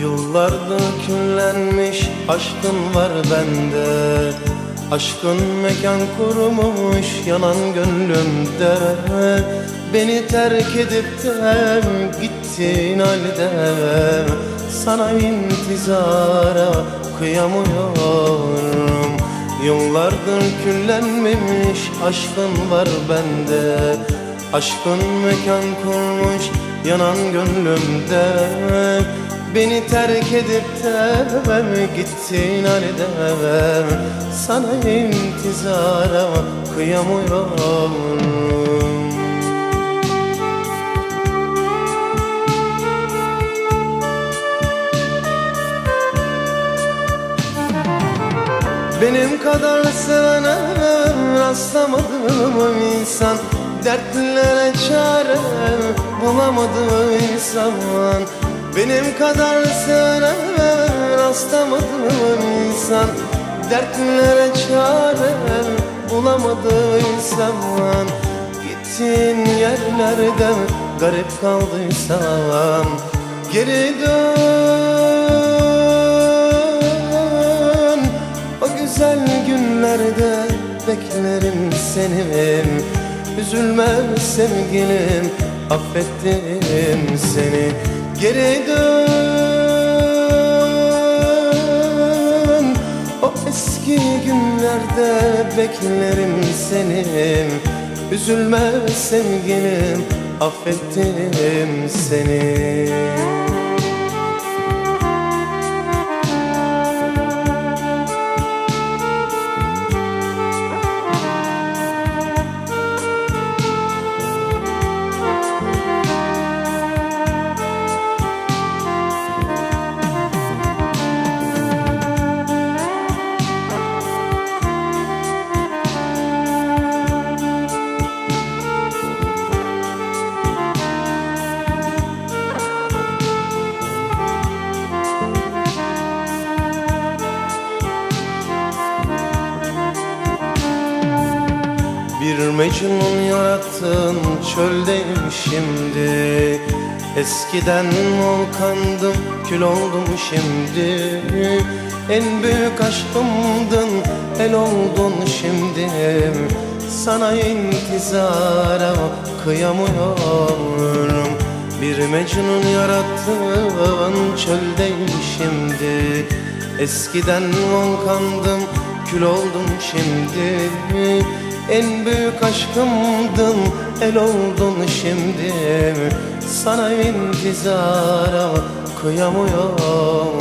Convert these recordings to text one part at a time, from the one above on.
Yıllardır küllenmiş aşkın var bende. Aşkın mekan kurmuş yanan gönlümde. Beni terk edip de gittin halde Sana intizara kıyamıyorum. Yıllardır küllenmemiş aşkın var bende. Aşkın mekan kurmuş yanan gönlümde Beni terk edip de gittin halde Sana intizara kıyamıyorum. Benim kadar sevene rastlamadım insan. Dertlere çare bulamadım insan Benim kadar sevene rastlamadım insan. Dertlere çare bulamadım insan Gittiğin yerlerde garip kaldıysam Geri dön. O güzel günlerde beklerim seni. Üzülme sevgilim affettim seni Geri dön. O eski günlerde beklerim seni. Üzülme sevgilim affettim seni Mecnun yarattın çöldeyim şimdi. Eskiden volkandım kül oldum şimdi. En büyük aşkımdın el oldun şimdi. Sana intizara kıyamıyorum. Bir Mecnun yarattın çöldeyim şimdi. Eskiden volkandım kül oldum şimdi En büyük aşkımdın el oldun şimdi. Sana intizara kıyamıyorum.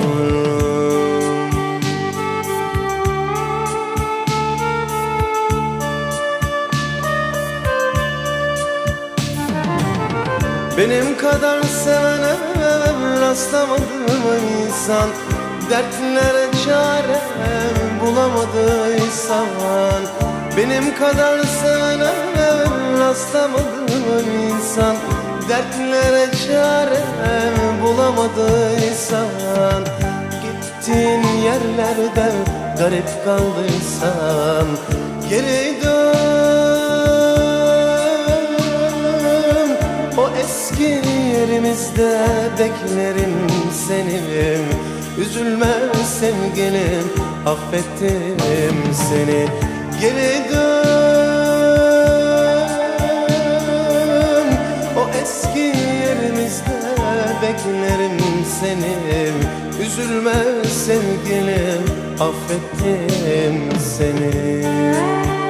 Benim kadar sevene rastlamadım insan. Dertlere çare bulamadıysan Benim kadar sevene rastlamadım insan. Dertlere çare bulamadıysan Gittiğin yerlerde garip kaldıysan Geri dön. O eski yerimizde beklerim seni. Üzülme sevgilim affettim seni Geri dön. O eski yerimizde beklerim seni. Üzülme sevgilim affettim seni